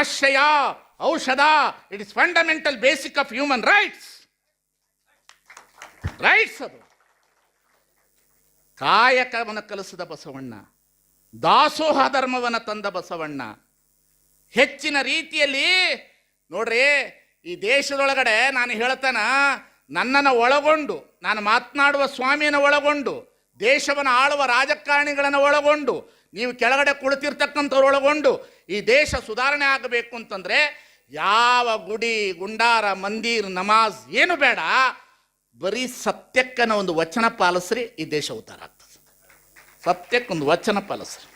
ಆಶ್ರಯ, ಔಷಧ it is fundamental basic of human rights rights ಅದು. ಕಾಯಕವನ್ನು ಕಲಿಸಿದ ಬಸವಣ್ಣ, ದಾಸೋಹ ಧರ್ಮವನ್ನು ತಂದ ಬಸವಣ್ಣ. ಹೆಚ್ಚಿನ ರೀತಿಯಲ್ಲಿ ನೋಡ್ರಿ, ಈ ದೇಶದೊಳಗಡೆ ನಾನು ಹೇಳ್ತಾನ, ನನ್ನನ್ನು ಒಳಗೊಂಡು, ನಾನು ಮಾತನಾಡುವ ಸ್ವಾಮಿಯನ್ನು ಒಳಗೊಂಡು, ದೇಶವನ್ನು ಆಳುವ ರಾಜಕಾರಣಿಗಳನ್ನು ಒಳಗೊಂಡು, ನೀವು ಕೆಳಗಡೆ ಕುಳಿತಿರ್ತಕ್ಕಂಥವ್ರು ಒಳಗೊಂಡು ಈ ದೇಶ ಸುಧಾರಣೆ ಆಗಬೇಕು ಅಂತಂದ್ರೆ ಯಾವ ಗುಡಿ, ಗುಂಡಾರ, ಮಂದಿರ್, ನಮಾಜ್ ಏನು ಬೇಡ, ಬರೀ ಸತ್ಯಕ್ಕನ ಒಂದು ವಚನ ಪಾಲಿಸ್ರಿ, ಈ ದೇಶ ಉದ್ಧಾರ ಆಗ್ತದೆ. ಸತ್ಯಕ್ಕೊಂದು ವಚನ ಪಾಲಿಸ್ರಿ.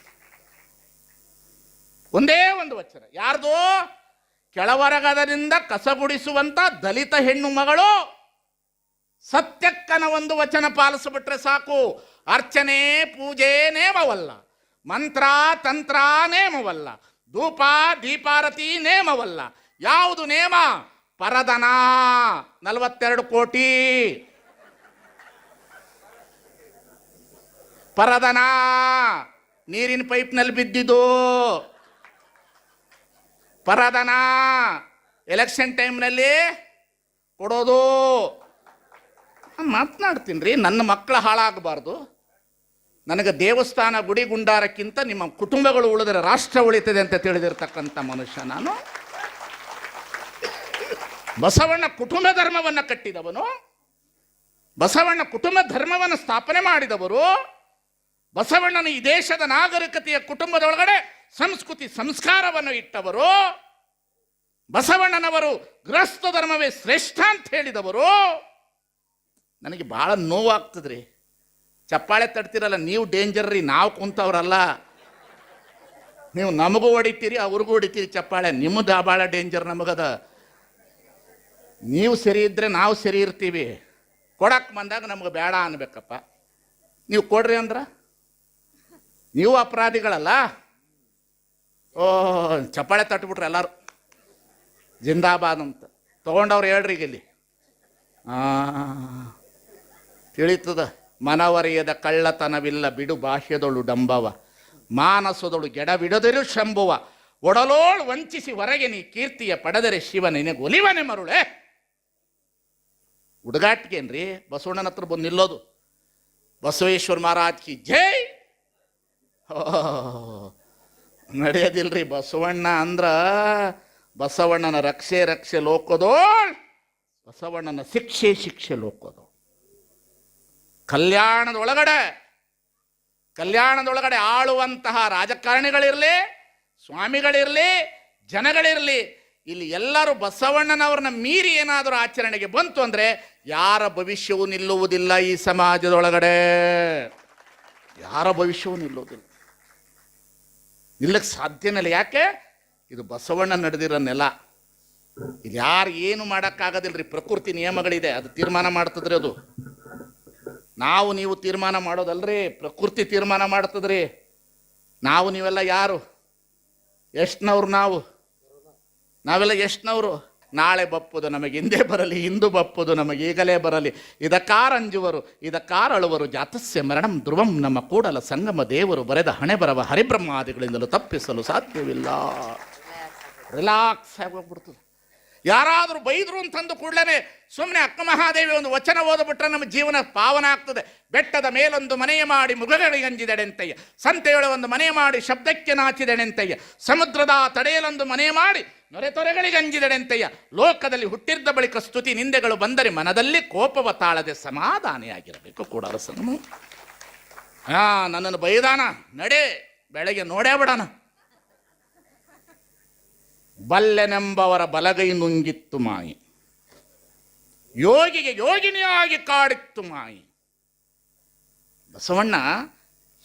ಒಂದೇ ಒಂದು ವಚನ. ಯಾರ್ದು? ಕೆಳವರಗದರಿಂದ ಕಸಗುಡಿಸುವಂತ ದಲಿತ ಹೆಣ್ಣು ಮಗಳು ಸತ್ಯಕ್ಕನ ಒಂದು ವಚನ ಪಾಲಿಸ್ಬಿಟ್ರೆ ಸಾಕು. ಅರ್ಚನೆ, ಪೂಜೆ ನೇಮವಲ್ಲ. ಮಂತ್ರ, ತಂತ್ರ ನೇಮವಲ್ಲ. ಧೂಪ, ದೀಪಾರತಿ ನೇಮವಲ್ಲ. ಯಾವುದು ನೇಮ? ಪರದನ. ನಲವತ್ತೆರಡು ಕೋಟಿ. ಪರದನ. ನೀರಿನ ಪೈಪ್ನಲ್ಲಿ ಬಿದ್ದಿದ್ದು. ಪರದನ. ಎಲೆಕ್ಷನ್ ಟೈಮ್ನಲ್ಲಿ ಕೊಡೋದು. ಮಾತನಾಡ್ತೀನಿ ರೀ, ನನ್ನ ಮಕ್ಕಳು ಹಾಳಾಗಬಾರ್ದು. ನನಗೆ ದೇವಸ್ಥಾನ ಗುಡಿ ಗುಂಡಾರಕ್ಕಿಂತ ನಿಮ್ಮ ಕುಟುಂಬಗಳು ಉಳಿದರೆ ರಾಷ್ಟ್ರ ಉಳಿತದೆ ಅಂತ ತಿಳಿದಿರ್ತಕ್ಕಂಥ ಮನುಷ್ಯ ನಾನು. ಬಸವಣ್ಣ ಕುಟುಂಬ ಧರ್ಮವನ್ನು ಕಟ್ಟಿದವನು. ಬಸವಣ್ಣ ಕುಟುಂಬ ಧರ್ಮವನ್ನು ಸ್ಥಾಪನೆ ಮಾಡಿದವರು. ಬಸವಣ್ಣನ ಈ ದೇಶದ ನಾಗರಿಕತೆಯ ಕುಟುಂಬದೊಳಗಡೆ ಸಂಸ್ಕೃತಿ ಸಂಸ್ಕಾರವನ್ನು ಇಟ್ಟವರು. ಬಸವಣ್ಣನವರು ಗೃಹಸ್ಥ ಧರ್ಮವೇ ಶ್ರೇಷ್ಠ ಅಂತ ಹೇಳಿದವರು. ನನಗೆ ಭಾಳ ನೋವಾಗ್ತದ್ರಿ. ಚಪ್ಪಾಳೆ ತಡ್ತಿರಲ್ಲ ನೀವು ಡೇಂಜರ್ ರೀ ನಾವು ಕುಂತವ್ರಲ್ಲ. ನೀವು ನಮಗೂ ಹೊಡಿತೀರಿ ಅವ್ರಿಗೂ ಹೊಡಿತೀರಿ ಚಪ್ಪಾಳೆ. ನಿಮ್ಮದು ಭಾಳ ಡೇಂಜರ್ ನಮಗದ. ನೀವು ಸರಿ ಇದ್ರೆ ನಾವು ಸರಿ ಇರ್ತೀವಿ. ಕೊಡಕ್ಕೆ ಬಂದಾಗ ನಮ್ಗೆ ಬೇಡ ಅನ್ಬೇಕಪ್ಪ. ನೀವು ಕೊಡ್ರಿ ಅಂದ್ರ? ನೀವು ಅಪರಾಧಿಗಳಲ್ಲ? ಓ ಚಪ್ಪಾಳೆ ತಟ್ಬಿಟ್ರೆ ಎಲ್ಲರೂ. ಜಿಂದಾಬಾದ್ ಅಂತ. ತೊಗೊಂಡವ್ರು ಹೇಳ್ರಿ ಇಲ್ಲಿ. ಆ, ತಿಳಿತದ. ಮನವರಿಯದ ಕಳ್ಳತನವಿಲ್ಲ ಬಿಡು ಬಾಹ್ಯದೊಳು ಡಂಬವ. ಮಾನಸದೊಳು ಗೆಡಬಿಡದಿರು ಶಂಭುವ. ಒಡಲೋಳು ವಂಚಿಸಿ ಹೊರಗೆ ನೀ ಕೀರ್ತಿಯ ಪಡೆದರೆ ಶಿವ ನಿನಗೆ ಒಲಿವನೆ ಮರುಳೆ. ಹುಡುಗಾಟ್ಗೇನ್ರಿ ಬಸವಣ್ಣನ ಹತ್ರ ಬಂದು ನಿಲ್ಲೋದು. ಬಸವೇಶ್ವರ ಮಹಾರಾಜ್ ಕಿ ಜೈ. ನಡೆಯೋದಿಲ್ರಿ ಬಸವಣ್ಣ ಅಂದ್ರ ಬಸವಣ್ಣನ ರಕ್ಷೆ ರಕ್ಷೆ ಲೋಕದೋಳ್. ಬಸವಣ್ಣನ ಶಿಕ್ಷೆ ಶಿಕ್ಷೆ ಲೋಕದೋ ಕಲ್ಯಾಣದೊಳಗಡೆ ಕಲ್ಯಾಣದೊಳಗಡೆ ಆಳುವಂತಹ ರಾಜಕಾರಣಿಗಳಿರಲಿ, ಸ್ವಾಮಿಗಳಿರಲಿ, ಜನಗಳಿರಲಿ, ಇಲ್ಲಿ ಎಲ್ಲರೂ ಬಸವಣ್ಣನವ್ರನ್ನ ಮೀರಿ ಏನಾದರೂ ಆಚರಣೆಗೆ ಬಂತು ಅಂದರೆ ಯಾರ ಭವಿಷ್ಯವೂ ನಿಲ್ಲುವುದಿಲ್ಲ ಈ ಸಮಾಜದೊಳಗಡೆ. ಯಾರ ಭವಿಷ್ಯವೂ ನಿಲ್ಲುವುದಿಲ್ಲ. ನಿಲ್ಲಕ್ಕೆ ಸಾಧ್ಯನೇ ಇಲ್ಲ. ಯಾಕೆ? ಇದು ಬಸವಣ್ಣ ನಡೆದಿರೋ ನೆಲ. ಇದು ಯಾರು ಏನು ಮಾಡೋಕ್ಕಾಗೋದಿಲ್ಲ ಪ್ರಕೃತಿ ನಿಯಮಗಳಿದೆ. ಅದು ತೀರ್ಮಾನ ಮಾಡ್ತದ್ರಿ ಅದು. ನಾವು ನೀವು ತೀರ್ಮಾನ ಮಾಡೋದಲ್ರಿ, ಪ್ರಕೃತಿ ತೀರ್ಮಾನ ಮಾಡ್ತದ್ರಿ. ನಾವು ನೀವೆಲ್ಲ ಯಾರು? ಎಷ್ಟನವ್ರು ನಾವು? ನಾವೆಲ್ಲ ಎಷ್ಟನವರು? ನಾಳೆ ಬಪ್ಪುದು ನಮಗೆ, ಹಿಂದೆ ಬರಲಿ, ಇಂದು ಬಪ್ಪುದು ನಮಗೆ, ಈಗಲೇ ಬರಲಿ. ಇದಕ್ಕಾರಂಜುವರು ಇದಕ್ಕಾರಳುವರು ಜಾತಸ್ಯ ಮರಣಂ ಧ್ರುವಂ ನಮ್ಮ ಕೂಡಲ ಸಂಗಮ ದೇವರು ಬರೆದ ಹಣೆ ಬರವ ಹರಿಬ್ರಹ್ಮಾದಿಗಳಿಂದಲೂ ತಪ್ಪಿಸಲು ಸಾಧ್ಯವಿಲ್ಲ. ರಿಲ್ಯಾಕ್ಸ್ ಆಗಿ ಹೋಗ್ಬಿಡ್ತದೆ. ಯಾರಾದರೂ ಬೈದರು ಅಂತಂದು ಕೂಡಲೇ ಸುಮ್ಮನೆ ಅಕ್ಕ ಮಹಾದೇವಿ ಒಂದು ವಚನ ಓದ್ಬಿಟ್ರೆ ನಮ್ಮ ಜೀವನ ಪಾವನ ಆಗ್ತದೆ. ಬೆಟ್ಟದ ಮೇಲೊಂದು ಮನೆಯ ಮಾಡಿ ಮೃಗಗಳಿಗೆ ಗಂಜಿದಡೆಂತಯ್ಯ ಸಂತೆಯೊಳ ಒಂದು ಮನೆ ಮಾಡಿ ಶಬ್ದಕ್ಕೆ ನಾಚಿದೆಡೆಂತಯ್ಯ. ಸಮುದ್ರದ ತಡೆಯಲೊಂದು ಮನೆ ಮಾಡಿ ನೊರೆ ತೊರೆಗಳಿಗೆ ಅಂಜಿದೆಡೆಂತಯ್ಯ. ಲೋಕದಲ್ಲಿ ಹುಟ್ಟಿದ್ದ ಬಳಿಕ ಸ್ತುತಿ ನಿಂದೆಗಳು ಬಂದರೆ ಮನದಲ್ಲಿ ಕೋಪವ ತಾಳದೆ ಸಮಾಧಾನಿಯಾಗಿರಬೇಕು ಕೂಡ ಸಂಗಮ ಹಾ ನನ್ನನ್ನು ಬೈದಾನ. ನಡೆ, ಬೆಳಗ್ಗೆ ನೋಡೇ ಬಿಡೋಣ. ಬಲ್ಲೆನೆಂಬವರ ಬಲಗೈ ನುಂಗಿತ್ತು ಮಾಯಿ. ಯೋಗಿಗೆ ಯೋಗಿನಿಯಾಗಿ ಕಾಡಿತ್ತು ಮಾಯಿ. ಬಸವಣ್ಣ,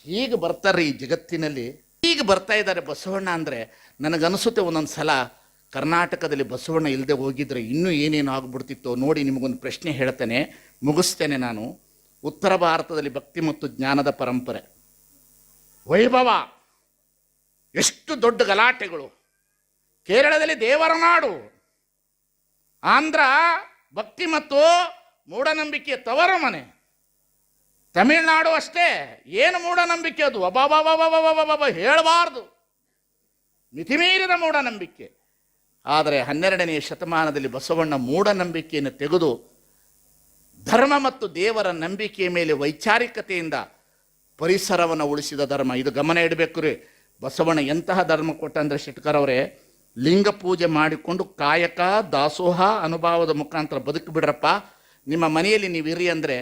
ಹೀಗೆ ಬರ್ತಾರೆ ಈ ಜಗತ್ತಿನಲ್ಲಿ. ಹೀಗೆ ಬರ್ತಾ ಇದ್ದಾರೆ ಬಸವಣ್ಣ ಅಂದರೆ ನನಗನಿಸುತ್ತೆ ಒಂದೊಂದು ಸಲ ಕರ್ನಾಟಕದಲ್ಲಿ ಬಸವಣ್ಣ ಇಲ್ಲದೆ ಹೋಗಿದ್ರೆ ಇನ್ನೂ ಏನೇನು ಆಗ್ಬಿಡ್ತಿತ್ತೋ ನೋಡಿ ನಿಮಗೊಂದು ಪ್ರಶ್ನೆ ಹೇಳ್ತೇನೆ, ಮುಗಿಸ್ತೇನೆ ನಾನು. ಉತ್ತರ ಭಾರತದಲ್ಲಿ ಭಕ್ತಿ ಮತ್ತು ಜ್ಞಾನದ ಪರಂಪರೆ. ವೈಭವ, ಎಷ್ಟು ದೊಡ್ಡ ಗಲಾಟೆಗಳು. ಕೇರಳದಲ್ಲಿ ದೇವರ ನಾಡು ಆಂಧ್ರ ಭಕ್ತಿ ಮತ್ತು ಮೂಢನಂಬಿಕೆಯ ತವರ ಮನೆ. ತಮಿಳುನಾಡು ಅಷ್ಟೇ, ಏನು ಮೂಢನಂಬಿಕೆ ಅದು? ಅಬಾಬಾಬಾಬಾಬಾಬಾಬಾಬ ಹೇಳಬಾರ್ದು. ಮಿತಿಮೀರಿದ ಮೂಢನಂಬಿಕೆ. ಆದರೆ ಹನ್ನೆರಡನೆಯ ಶತಮಾನದಲ್ಲಿ ಬಸವಣ್ಣ ಮೂಢನಂಬಿಕೆಯನ್ನು ತೆಗೆದು ಧರ್ಮ ಮತ್ತು ದೇವರ ನಂಬಿಕೆಯ ಮೇಲೆ ವೈಚಾರಿಕತೆಯಿಂದ ಪರಿಸರವನ್ನು ಉಳಿಸಿದ ಧರ್ಮ. ಇದು ಗಮನ ಇಡಬೇಕು ರೀ. ಬಸವಣ್ಣ ಎಂತಹ ಧರ್ಮ ಕೊಟ್ಟ ಅಂದರೆ ಶೆಟ್ಕರ್ ಅವರೇ ಲಿಂಗ ಪೂಜೆ ಮಾಡಿಕೊಂಡು ಕಾಯಕ, ದಾಸೋಹ ಅನುಭವದ ಮುಖಾಂತರ ಬದುಕು ಬಿಡ್ರಪ್ಪ. ನಿಮ್ಮ ಮನೆಯಲ್ಲಿ ನೀವು ಇರಿ ಅಂದರೆ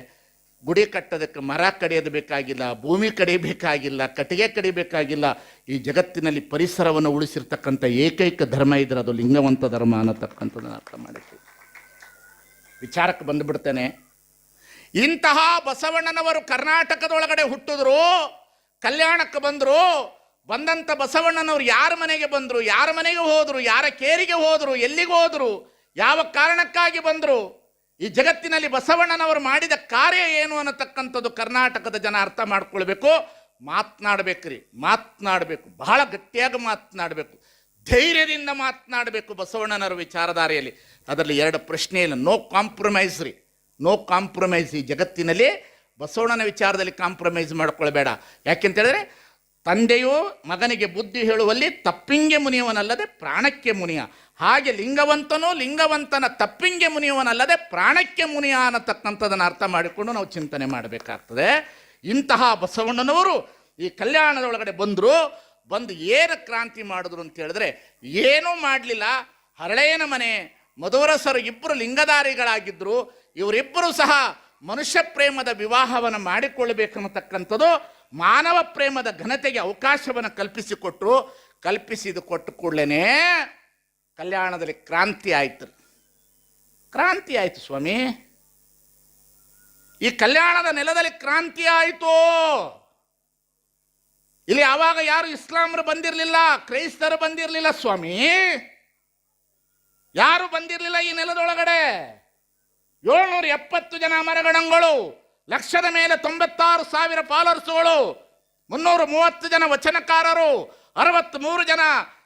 ಗುಡಿ ಕಟ್ಟೋದಕ್ಕೆ ಮರ ಕಡಿಯೋದು ಬೇಕಾಗಿಲ್ಲ, ಭೂಮಿ ಕಡಿಬೇಕಾಗಿಲ್ಲ, ಕಟ್ಟಿಗೆ ಕಡಿಬೇಕಾಗಿಲ್ಲ. ಈ ಜಗತ್ತಿನಲ್ಲಿ ಪರಿಸರವನ್ನು ಉಳಿಸಿರ್ತಕ್ಕಂಥ ಏಕೈಕ ಧರ್ಮ ಇದ್ರೆ ಅದು ಲಿಂಗವಂತ ಧರ್ಮ ಅನ್ನತಕ್ಕಂಥದ್ದನ್ನು ಅರ್ಥ ಮಾಡಿದ್ವಿ ವಿಚಾರಕ್ಕೆ ಬಂದುಬಿಡ್ತೇನೆ. ಇಂತಹ ಬಸವಣ್ಣನವರು ಕರ್ನಾಟಕದೊಳಗಡೆ ಹುಟ್ಟಿದ್ರು, ಕಲ್ಯಾಣಕ್ಕೆ ಬಂದರು ಬಂದಂಥ ಬಸವಣ್ಣನವರು ಯಾರ ಮನೆಗೆ ಬಂದರು, ಯಾರ ಮನೆಗೆ ಹೋದರು, ಯಾರ ಕೇರಿಗೆ ಹೋದರು, ಎಲ್ಲಿಗೆ ಹೋದರು, ಯಾವ ಕಾರಣಕ್ಕಾಗಿ ಬಂದರು, ಈ ಜಗತ್ತಿನಲ್ಲಿ ಬಸವಣ್ಣನವರು ಮಾಡಿದ ಕಾರ್ಯ ಏನು ಅನ್ನತಕ್ಕಂಥದ್ದು ಕರ್ನಾಟಕದ ಜನ ಅರ್ಥ ಮಾಡ್ಕೊಳ್ಬೇಕು. ಮಾತನಾಡಬೇಕ್ರಿ, ಮಾತನಾಡಬೇಕು. ಬಹಳ ಗಟ್ಟಿಯಾಗಿ ಮಾತನಾಡಬೇಕು. ಧೈರ್ಯದಿಂದ ಮಾತನಾಡಬೇಕು ಬಸವಣ್ಣನವರ ವಿಚಾರಧಾರೆಯಲ್ಲಿ. ಅದರಲ್ಲಿ ಎರಡು ಪ್ರಶ್ನೆ ಇಲ್ಲ. ನೋ ಕಾಂಪ್ರಮೈಸ್ ರೀ. ನೋ ಕಾಂಪ್ರಮೈಸ್ ಈ ಜಗತ್ತಿನಲ್ಲಿ. ಬಸವಣ್ಣನ ವಿಚಾರದಲ್ಲಿ ಕಾಂಪ್ರಮೈಸ್ ಮಾಡ್ಕೊಳ್ಬೇಡ. ಯಾಕೆಂತ ಹೇಳಿದ್ರೆ ತಂದೆಯು ಮಗನಿಗೆ ಬುದ್ಧಿ ಹೇಳುವಲ್ಲಿ ತಪ್ಪಿಂಗೆ ಮುನಿಯವನಲ್ಲದೆ ಪ್ರಾಣಕ್ಕೆ ಮುನಿಯ. ಹಾಗೆ ಲಿಂಗವಂತನೋ ಲಿಂಗವಂತನ ತಪ್ಪಿಂಗೆ ಮುನಿಯವನಲ್ಲದೆ ಪ್ರಾಣಕ್ಕೆ ಮುನಿಯ ಅನ್ನತಕ್ಕಂಥದ್ದನ್ನು ಅರ್ಥ ಮಾಡಿಕೊಂಡು ನಾವು ಚಿಂತನೆ ಮಾಡಬೇಕಾಗ್ತದೆ. ಇಂತಹ ಬಸವಣ್ಣನವರು ಈ ಕಲ್ಯಾಣದೊಳಗಡೆ ಬಂದರು, ಬಂದು ಏನು ಕ್ರಾಂತಿ ಮಾಡಿದ್ರು ಅಂತ ಹೇಳಿದ್ರೆ, ಏನೂ ಮಾಡಲಿಲ್ಲ. ಹರಳೆಯನ ಮನೆ, ಮಧುವರಸರು ಇಬ್ಬರು ಲಿಂಗಧಾರಿಗಳಾಗಿದ್ದರು ಇವರಿಬ್ಬರು ಸಹ ಮನುಷ್ಯ ಪ್ರೇಮದ ವಿವಾಹವನ್ನು ಮಾಡಿಕೊಳ್ಳಬೇಕನ್ನತಕ್ಕಂಥದ್ದು ಮಾನವ ಪ್ರೇಮದ ಘನತೆಗೆ ಅವಕಾಶವನ್ನು ಕಲ್ಪಿಸಿಕೊಟ್ಟು ಕಲ್ಪಿಸಿದ ಕೊಟ್ಟು ಕೂಡಲೇ ಕಲ್ಯಾಣದಲ್ಲಿ ಕ್ರಾಂತಿ ಆಯಿತು. ಕ್ರಾಂತಿ ಆಯಿತು ಸ್ವಾಮಿ. ಈ ಕಲ್ಯಾಣದ ನೆಲದಲ್ಲಿ ಕ್ರಾಂತಿ ಆಯಿತು. ಇಲ್ಲಿ ಆವಾಗ ಯಾರು ಇಸ್ಲಾಮರು ಬಂದಿರಲಿಲ್ಲ, ಕ್ರೈಸ್ತರು ಬಂದಿರಲಿಲ್ಲ ಸ್ವಾಮಿ. ಯಾರು ಬಂದಿರಲಿಲ್ಲ ಈ ನೆಲದೊಳಗಡೆ? ಏಳ್ನೂರ ಎಪ್ಪತ್ತು ಜನ ಮರಗಣಗಳು ಲಕ್ಷದ ಮೇಲೆ ತೊಂಬತ್ತಾರು ಸಾವಿರ ಫಾಲೋರ್ಸ್ಗಳು ಮುನ್ನೂರ ಮೂವತ್ತು ಜನ ವಚನಕಾರರು ಅರವತ್ತ್ ಮೂರು ಜನ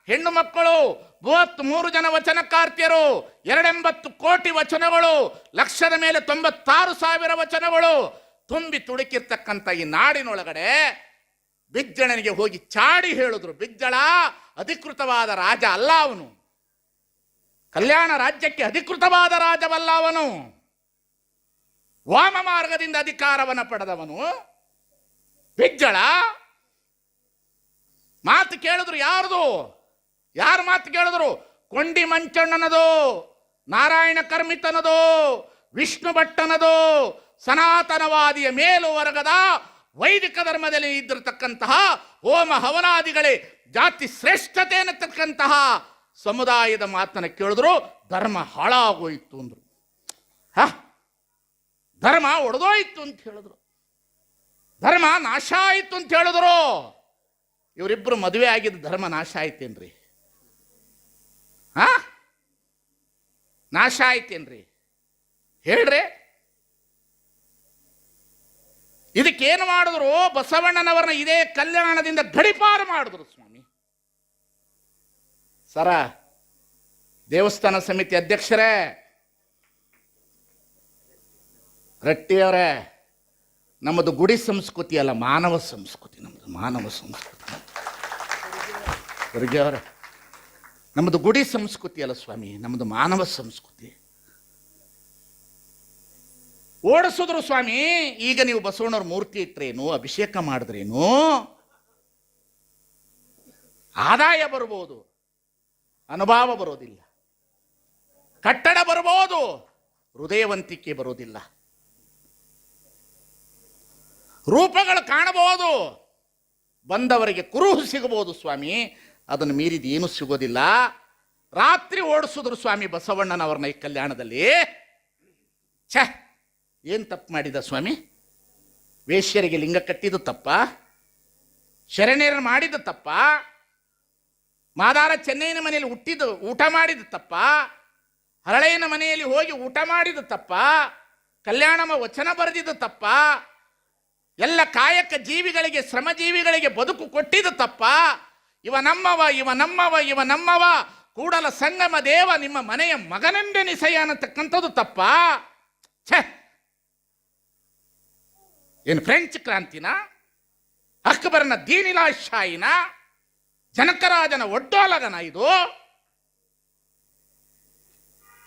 ಹೆಣ್ಣು ಮಕ್ಕಳು ಮೂವತ್ತ್ ಮೂರು ಜನ ವಚನಕಾರ್ತಿಯರು, ಎರಡೆಂಬತ್ತು ಕೋಟಿ ವಚನಗಳು, ಲಕ್ಷದ ಮೇಲೆ ತೊಂಬತ್ತಾರು ಸಾವಿರ ವಚನಗಳು. ತುಂಬಿ ತುಡುಕಿರ್ತಕ್ಕಂಥ ಈ ನಾಡಿನೊಳಗಡೆ ಬಿಜ್ಜಳನಿಗೆ ಹೋಗಿ ಚಾಡಿ ಹೇಳಿದ್ರು. ಬಿಜ್ಜಳ ಅಧಿಕೃತವಾದ ರಾಜ ಅಲ್ಲ ಅವನು. ಕಲ್ಯಾಣ ರಾಜ್ಯಕ್ಕೆ ಅಧಿಕೃತವಾದ ರಾಜವಲ್ಲ ಅವನು. ವಾಮ ಮಾರ್ಗದಿಂದ ಅಧಿಕಾರವನ್ನು ಪಡೆದವನು ಬಿಜ್ಜಳ ಮಾತು ಕೇಳಿದ್ರು ಯಾರ್ದು? ಯಾರ ಮಾತು ಕೇಳಿದ್ರು? ಕೊಂಡಿ ಮಂಚಣ್ಣನದು, ನಾರಾಯಣ ಕರ್ಮಿತನದು, ವಿಷ್ಣು ಭಟ್ಟನದು, ಸನಾತನವಾದಿಯ ಮೇಲು ವರ್ಗದ ವೈದಿಕ ಧರ್ಮದಲ್ಲಿ ಇದ್ದಿರತಕ್ಕಂತಹ ಹೋಮ ಹವನಾದಿಗಳೇ, ಜಾತಿ ಶ್ರೇಷ್ಠತೆ ಅನ್ನತಕ್ಕಂತಹ ಸಮುದಾಯದ ಮಾತನ್ನು ಕೇಳಿದ್ರು, ಧರ್ಮ ಹಾಳಾಗೋಯ್ತು ಅಂದ್ರು. ಹ? ಧರ್ಮ ಒಡೆದೋಯ್ತು ಅಂತ ಹೇಳಿದ್ರು. ಧರ್ಮ ನಾಶ ಆಯಿತು ಅಂತ ಹೇಳಿದ್ರು. ಇವರಿಬ್ಬರು ಮದುವೆ ಆಗಿದ್ದ ಧರ್ಮ ನಾಶ ಆಯ್ತೇನ್ರಿ? ಹಾ ನಾಶ ಆಯ್ತೇನ್ರಿ? ಹೇಳ್ರಿ. ಇದಕ್ಕೇನು ಮಾಡಿದ್ರು? ಬಸವಣ್ಣನವರನ್ನ ಇದೇ ಕಲ್ಯಾಣದಿಂದ ಗಡಿಪಾರು ಮಾಡಿದ್ರು ಸ್ವಾಮಿ. ಸರ, ದೇವಸ್ಥಾನ ಸಮಿತಿ ಅಧ್ಯಕ್ಷರೇ ರಟ್ಟಿಯವರೇ, ನಮ್ಮದು ಗುಡಿ ಸಂಸ್ಕೃತಿ ಅಲ್ಲ, ಮಾನವ ಸಂಸ್ಕೃತಿ, ನಮ್ಮದು ಮಾನವ ಸಂಸ್ಕೃತಿ. ಅವರ ನಮ್ಮದು ಗುಡಿ ಸಂಸ್ಕೃತಿ ಅಲ್ಲ ಸ್ವಾಮಿ, ನಮ್ಮದು ಮಾನವ ಸಂಸ್ಕೃತಿ. ಓಡಿಸಿದ್ರು ಸ್ವಾಮಿ, ಈಗ ನೀವು ಬಸವಣ್ಣವ್ರ ಮೂರ್ತಿ ಇಟ್ಟರೇನು ಅಭಿಷೇಕ ಮಾಡಿದ್ರೇನು, ಆದಾಯ ಬರ್ಬೋದು, ಅನುಭವ ಬರೋದಿಲ್ಲ, ಕಟ್ಟಡ ಬರ್ಬೋದು, ಹೃದಯವಂತಿಕೆ ಬರೋದಿಲ್ಲ. ರೂಪಗಳು ಕಾಣಬಹುದು. ಬಂದವರಿಗೆ ಕುರುಹು ಸಿಗಬಹುದು ಸ್ವಾಮಿ. ಅದನ್ನು ಮೀರಿದ ಏನೂ ಸಿಗೋದಿಲ್ಲ. ರಾತ್ರಿ ಓಡಿಸಿದ್ರು ಸ್ವಾಮಿ ಬಸವಣ್ಣನವ್ರನ್ನ ಈ ಕಲ್ಯಾಣದಲ್ಲಿ. ಛ, ಏನು ತಪ್ಪು ಮಾಡಿದ ಸ್ವಾಮಿ? ವೇಶ್ಯರಿಗೆ ಲಿಂಗ ಕಟ್ಟಿದ್ದು ತಪ್ಪ? ಶರಣೆಯರನ್ನು ಮಾಡಿದ್ದು ತಪ್ಪ? ಮಾದಾರ ಚೆನ್ನೈನ ಮನೆಯಲ್ಲಿ ಹುಟ್ಟಿದ್ದು, ಊಟ ಮಾಡಿದ ತಪ್ಪ? ಹರಳೆಯನ ಮನೆಯಲ್ಲಿ ಹೋಗಿ ಊಟ ಮಾಡಿದ ತಪ್ಪ? ಕಲ್ಯಾಣಮ ವಚನ ಬರೆದಿದ್ದು ತಪ್ಪ? ಎಲ್ಲ ಕಾಯಕ ಜೀವಿಗಳಿಗೆ, ಶ್ರಮಜೀವಿಗಳಿಗೆ ಬದುಕು ಕೊಟ್ಟಿದ್ದು ತಪ್ಪ. ಇವ ನಮ್ಮವ ಇವ ನಮ್ಮವ ಇವ ನಮ್ಮವ. ಕೂಡಲ ಸಂಗಮ ದೇವ ನಿಮ್ಮ ಮನೆಯ ಮಗನೆಂದೆನಿಸಯ ಅನ್ನತಕ್ಕಂಥದ್ದು ತಪ್ಪ. ಛೇ! ಏನು ಫ್ರೆಂಚ್ ಕ್ರಾಂತಿನ? ಅಕ್ಬರನ ದೀನಿಲಾಶಾಯಿನ? ಜನಕರಾಜನ ಒಡ್ಡೋಲಗನ ಇದು?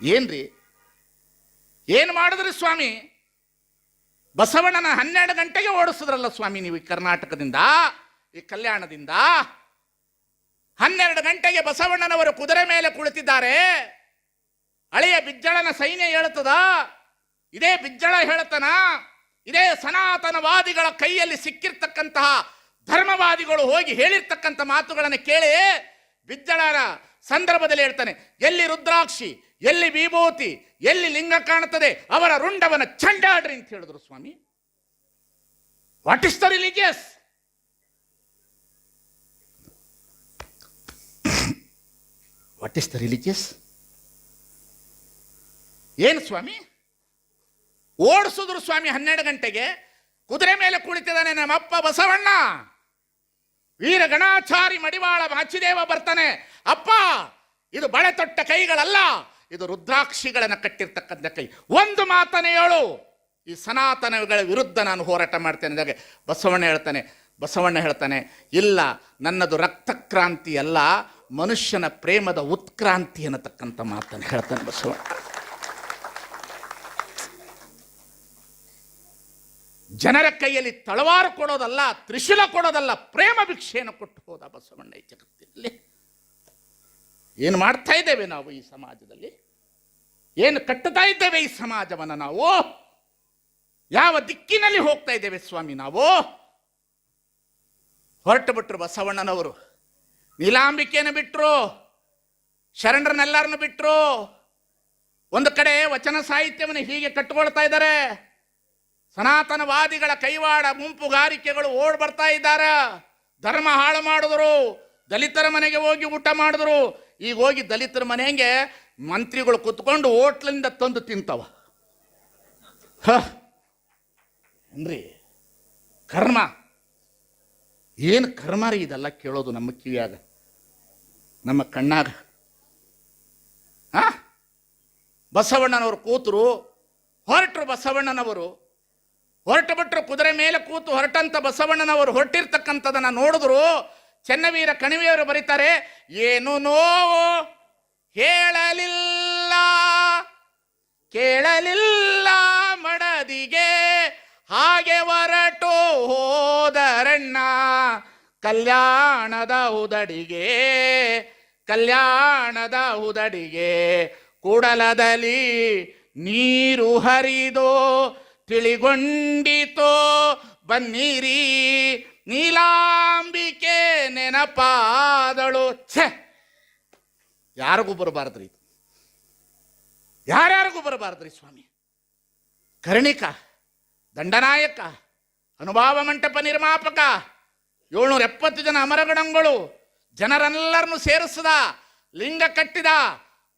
ಏನ್ರಿ? ಏನು ಮಾಡಿದ್ರಿ ಸ್ವಾಮಿ? ಬಸವಣ್ಣನ ಹನ್ನೆರಡು ಗಂಟೆಗೆ ಓಡಿಸಿದ್ರಲ್ಲ ಸ್ವಾಮಿ ನೀವು ಈ ಕರ್ನಾಟಕದಿಂದ, ಈ ಕಲ್ಯಾಣದಿಂದ? ಹನ್ನೆರಡು ಗಂಟೆಗೆ ಬಸವಣ್ಣನವರು ಕುದುರೆ ಮೇಲೆ ಕುಳಿತಿದ್ದಾರೆ. ಹಳೆಯ ಬಿಜ್ಜಳನ ಸೈನ್ಯ ಹೇಳುತ್ತದ? ಇದೇ ಬಿಜ್ಜಳ ಹೇಳುತ್ತನ? ಇದೇ ಸನಾತನವಾದಿಗಳ ಕೈಯಲ್ಲಿ ಸಿಕ್ಕಿರ್ತಕ್ಕಂತಹ ಧರ್ಮವಾದಿಗಳು ಹೋಗಿ ಹೇಳಿರ್ತಕ್ಕಂಥ ಮಾತುಗಳನ್ನು ಕೇಳಿ ಬಿಜ್ಜಳರ ಸಂದರ್ಭದಲ್ಲಿ ಹೇಳ್ತಾನೆ, ಎಲ್ಲಿ ರುದ್ರಾಕ್ಷಿ, ಎಲ್ಲಿ ವಿಭೂತಿ ಎಲ್ಲಿ ಲಿಂಗ ಕಾಣುತ್ತದೆ? ಅವರ ರುಂಡವನ ಚಂಡಾಡ್ರಿ ಅಂತ ಹೇಳಿದ್ರು ಸ್ವಾಮಿ. What is the religious what is the religious ಏನು ಸ್ವಾಮಿ? ಓಡಿಸಿದ್ರು ಸ್ವಾಮಿ ಹನ್ನೆರಡು ಗಂಟೆಗೆ. ಕುದುರೆ ಮೇಲೆ ಕುಳಿತಿದ್ದಾನೆ ನಮ್ಮಪ್ಪ ಬಸವಣ್ಣ. ವೀರ ಗಣಾಚಾರಿ ಮಡಿವಾಳ ಮಾಚಿದೇವ ಬರ್ತಾನೆ. ಅಪ್ಪ, ಇದು ಬಳೆ ತೊಟ್ಟ ಕೈಗಳಲ್ಲ. ಇದು ರುದ್ರಾಕ್ಷಿಗಳನ್ನು ಕಟ್ಟಿರ್ತಕ್ಕಂಥ ಕೈ. ಒಂದು ಮಾತನ್ನು ಹೇಳು. ಈ ಸನಾತನಗಳ ವಿರುದ್ಧ ನಾನು ಹೋರಾಟ ಮಾಡ್ತೇನೆ ಅಂದಾಗ ಬಸವಣ್ಣ ಹೇಳ್ತಾನೆ ಬಸವಣ್ಣ ಹೇಳ್ತಾನೆ, ಇಲ್ಲ, ನನ್ನದು ರಕ್ತಕ್ರಾಂತಿ ಅಲ್ಲ, ಮನುಷ್ಯನ ಪ್ರೇಮದ ಉತ್ಕ್ರಾಂತಿ ಅನ್ನತಕ್ಕಂಥ ಮಾತನ್ನು ಹೇಳ್ತಾನೆ ಬಸವಣ್ಣ. ಜನರ ಕೈಯಲ್ಲಿ ತಳವಾರು ಕೊಡೋದಲ್ಲ, ತ್ರಿಶೂಲ ಕೊಡೋದಲ್ಲ, ಪ್ರೇಮ ಭಿಕ್ಷೆಯನ್ನು ಕೊಟ್ಟು ಹೋದ ಬಸವಣ್ಣ ಈ ಜಗತ್ತಿನಲ್ಲಿ. ಏನು ಮಾಡ್ತಾ ಇದ್ದೇವೆ ನಾವು ಈ ಸಮಾಜದಲ್ಲಿ? ಏನು ಕಟ್ಟುತ್ತಾ ಇದ್ದೇವೆ ಈ ಸಮಾಜವನ್ನು ನಾವು? ಯಾವ ದಿಕ್ಕಿನಲ್ಲಿ ಹೋಗ್ತಾ ಇದ್ದೇವೆ ಸ್ವಾಮಿ ನಾವು? ಹೊರಟು ಬಿಟ್ರು ಬಸವಣ್ಣನವರು. ನೀಲಾಂಬಿಕೆಯನ್ನು ಬಿಟ್ಟರು ಶರಣರನ್ನೆಲ್ಲರನ್ನು ಬಿಟ್ಟರು ಒಂದು ಕಡೆ ವಚನ ಸಾಹಿತ್ಯವನ್ನು ಹೀಗೆ ಕಟ್ಟಿಕೊಳ್ತಾ ಇದ್ದಾರೆ. ಸನಾತನವಾದಿಗಳ ಕೈವಾಡ ಗುಂಪುಗಾರಿಕೆಗಳು ಓಡ್ ಬರ್ತಾ ಇದ್ದಾರೆ? ಧರ್ಮ ಹಾಳು ಮಾಡಿದ್ರು, ದಲಿತರ ಮನೆಗೆ ಹೋಗಿ ಊಟ ಮಾಡಿದ್ರು ಈಗ ಹೋಗಿ ದಲಿತರ ಮನೆಗೆ ಮಂತ್ರಿಗಳು ಕುತ್ಕೊಂಡು ಹೋಟ್ಲಿಂದ ತಂದು ತಿಂತವ. ಏನ್ರಿ ಕರ್ಮ. ಏನು ಕರ್ಮ ರೀ ಇದೆಲ್ಲ ಕೇಳೋದು ನಮ್ಮ ಕಿವಿಯಾಗ, ನಮ್ಮ ಕಣ್ಣಾಗ? ಆ ಬಸವಣ್ಣನವರು ಕೂತರು, ಹೊರಟರು ಬಸವಣ್ಣನವರು. ಹೊರಟು ಬಿಟ್ಟರು ಕುದುರೆ ಮೇಲೆ ಕೂತು ಹೊರಟಂತ ಬಸವಣ್ಣನವರು ಹೊರಟಿರ್ತಕ್ಕಂಥದನ್ನ ನೋಡಿದ್ರು. ಚೆನ್ನವೀರ ಕಣಿವೆಯವರು ಬರೀತಾರೆ, ಏನು ನೋವು ಹೇಳಲಿಲ್ಲ, ಕೇಳಲಿಲ್ಲ ಮಡದಿಗೆ, ಹಾಗೆ ಹೊರಟು ಹೋದರಣ್ಣ, ಕಲ್ಯಾಣದ ಉದಡಿಗೆ ಕಲ್ಯಾಣದ ಉದಡಿಗೆ, ಕೂಡಲದಲ್ಲಿ ನೀರು ಹರಿದೋ ತಿಳಿಗೊಂಡಿತು, ಬನ್ನಿರಿ ನೀಲಾಂಬಿಕೆ ನೆನಪಾದಳು. ಛೆ! ಯಾರಿಗೂ ಬರಬಾರ್ದ್ರಿ ಯಾರ್ಯಾರಿಗೂ ಬರಬಾರ್ದ್ರಿ ಸ್ವಾಮಿ? ಕರ್ಣಿಕ, ದಂಡನಾಯಕ, ಅನುಭಾವ ಮಂಟಪ ನಿರ್ಮಾಪಕ ಏಳ್ನೂರ ಎಪ್ಪತ್ತು ಜನ ಅಮರಗಣಗಳು, ಜನರೆಲ್ಲರನ್ನು ಸೇರಿಸದ, ಲಿಂಗ ಕಟ್ಟಿದ,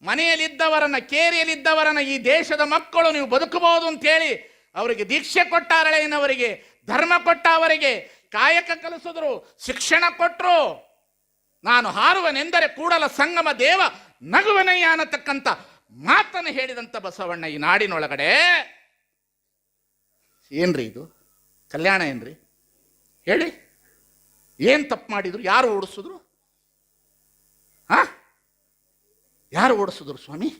ಮನೆಯಲ್ಲಿದ್ದವರನ್ನ, ಕೇರಿಯಲ್ಲಿದ್ದವರನ್ನ ಈ ದೇಶದ ಮಕ್ಕಳು ನೀವು ಬದುಕಬಹುದು ಅಂತೇಳಿ ಅವರಿಗೆ ದೀಕ್ಷೆ ಕೊಟ್ಟಾರಳೆಯನ್ನವರಿಗೆ ಧರ್ಮ ಕೊಟ್ಟ ಅವರಿಗೆ ಕಾಯಕ ಕಲಿಸಿದ್ರು, ಶಿಕ್ಷಣ ಕೊಟ್ಟರು ನಾನು ಹಾರುವನೆಂದರೆ ಕೂಡಲ ಸಂಗಮ ದೇವ ನಗುವನಯ್ಯ ಅನ್ನತಕ್ಕಂಥ ಮಾತನ್ನು ಹೇಳಿದಂಥ ಬಸವಣ್ಣ ಈ ನಾಡಿನೊಳಗಡೆ. ಏನ್ರಿ ಇದು? ಕಲ್ಯಾಣ ಏನ್ರಿ? ಹೇಳಿ. ಏನು ತಪ್ಪು ಮಾಡಿದ್ರು? ಯಾರು ಓಡಿಸಿದ್ರು? ಹಾ? ಯಾರು ಓಡಿಸಿದ್ರು ಸ್ವಾಮಿ?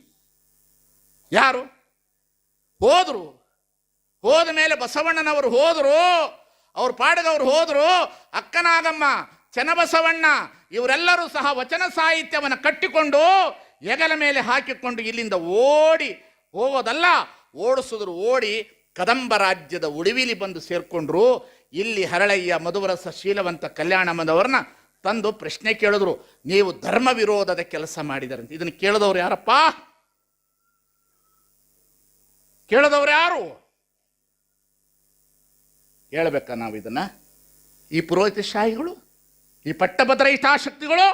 ಯಾರು? ಹೋದ್ರು. ಹೋದ ಮೇಲೆ ಬಸವಣ್ಣನವರು ಹೋದರು. ಅವ್ರ ಪಾಡಿಗೆ ಅವ್ರು ಹೋದರು, ಅಕ್ಕನಾಗಮ್ಮ, ಚೆನ್ನಬಸವಣ್ಣ, ಇವರೆಲ್ಲರೂ ಸಹ ವಚನ ಸಾಹಿತ್ಯವನ್ನು ಕಟ್ಟಿಕೊಂಡು ಹೆಗಲ ಮೇಲೆ ಹಾಕಿಕೊಂಡು ಇಲ್ಲಿಂದ ಓಡಿ ಹೋಗೋದಲ್ಲ, ಓಡಿಸಿದ್ರು ಓಡಿ ಕದಂಬ ರಾಜ್ಯದ ಉಡುವಿಲಿ ಬಂದು ಸೇರ್ಕೊಂಡ್ರು. ಇಲ್ಲಿ ಹರಳಯ್ಯ ಮಧುವರಸ ಶೀಲವಂತ ಕಲ್ಯಾಣಮ್ಮನವ್ರನ್ನ ತಂದು ಪ್ರಶ್ನೆ ಕೇಳಿದ್ರು, ನೀವು ಧರ್ಮ ವಿರೋಧದ ಕೆಲಸ ಮಾಡಿದರಂತೆ ಇದನ್ನು ಕೇಳಿದವ್ರು ಯಾರಪ್ಪ? ಕೇಳಿದವ್ರು ಯಾರು? ಹೇಳ್ಬೇಕಾ ನಾವು ಇದನ್ನ. ಈ ಪುರೋಹಿತಶಾಹಿಗಳು ಈ ಪಟ್ಟಭದ್ರ ಹಿತಾಸಕ್ತಿಗಳು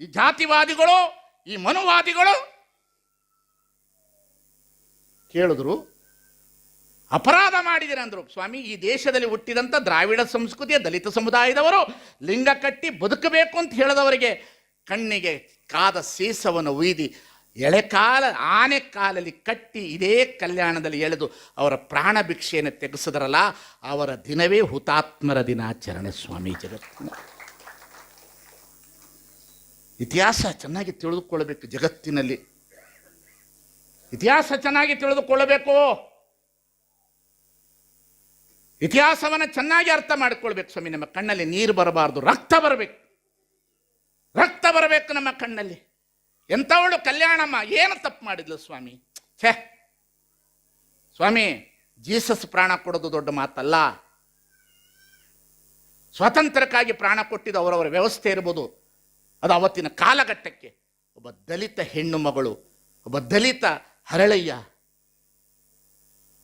ಈ ಜಾತಿವಾದಿಗಳು, ಈ ಮನುವಾದಿಗಳು ಕೇಳಿದ್ರು, ಅಪರಾಧ ಅಂದ್ರು. ಸ್ವಾಮಿ, ಈ ದೇಶದಲ್ಲಿ ಹುಟ್ಟಿದಂಥ ದ್ರಾವಿಡ ಸಂಸ್ಕೃತಿಯ ದಲಿತ ಸಮುದಾಯದವರು ಲಿಂಗ ಕಟ್ಟಿ ಬದುಕಬೇಕು ಅಂತ ಹೇಳಿದವರಿಗೆ ಕಣ್ಣಿಗೆ ಕಾದ ಸೀಸವನ್ನು ಉಯ್ದಿ ಎಳೆಕಾಲ ಆನೆ ಕಾಲಲ್ಲಿ ಕಟ್ಟಿ ಇದೇ ಕಲ್ಯಾಣದಲ್ಲಿ ಎಳೆದು ಅವರ ಪ್ರಾಣ ಭಿಕ್ಷೆಯನ್ನು ತೆಗೆಸಿದ್ರಲ್ಲ, ಅವರ ದಿನವೇ ಹುತಾತ್ಮರ ದಿನಾಚರಣೆ ಸ್ವಾಮಿ ಜಗತ್ತಿನ. ಇತಿಹಾಸ ಚೆನ್ನಾಗಿ ತಿಳಿದುಕೊಳ್ಳಬೇಕು ಜಗತ್ತಿನಲ್ಲಿ. ಇತಿಹಾಸ ಚೆನ್ನಾಗಿ ತಿಳಿದುಕೊಳ್ಳಬೇಕು. ಇತಿಹಾಸವನ್ನು ಚೆನ್ನಾಗಿ ಅರ್ಥ ಮಾಡಿಕೊಳ್ಬೇಕು ಸ್ವಾಮಿ, ನಮ್ಮ ಕಣ್ಣಲ್ಲಿ ನೀರು ಬರಬಾರ್ದು, ರಕ್ತ ಬರಬೇಕು. ರಕ್ತ ಬರಬೇಕು ನಮ್ಮ ಕಣ್ಣಲ್ಲಿ. ಎಂಥವಳು ಕಲ್ಯಾಣಮ್ಮ? ಏನು ತಪ್ಪು ಮಾಡಿದ್ಲು ಸ್ವಾಮಿ? ಛೆ! ಸ್ವಾಮಿ, ಜೀಸಸ್ ಪ್ರಾಣ ಕೊಡೋದು ದೊಡ್ಡ ಮಾತಲ್ಲ. ಸ್ವಾತಂತ್ರ್ಯಕ್ಕಾಗಿ ಪ್ರಾಣ ಕೊಟ್ಟಿದ್ದು ಅವರವರ ವ್ಯವಸ್ಥೆ ಇರ್ಬೋದು. ಅದು ಅವತ್ತಿನ ಕಾಲಘಟ್ಟಕ್ಕೆ. ಒಬ್ಬ ದಲಿತ ಹೆಣ್ಣು ಮಗಳು, ಒಬ್ಬ ದಲಿತ ಹರಳಯ್ಯ,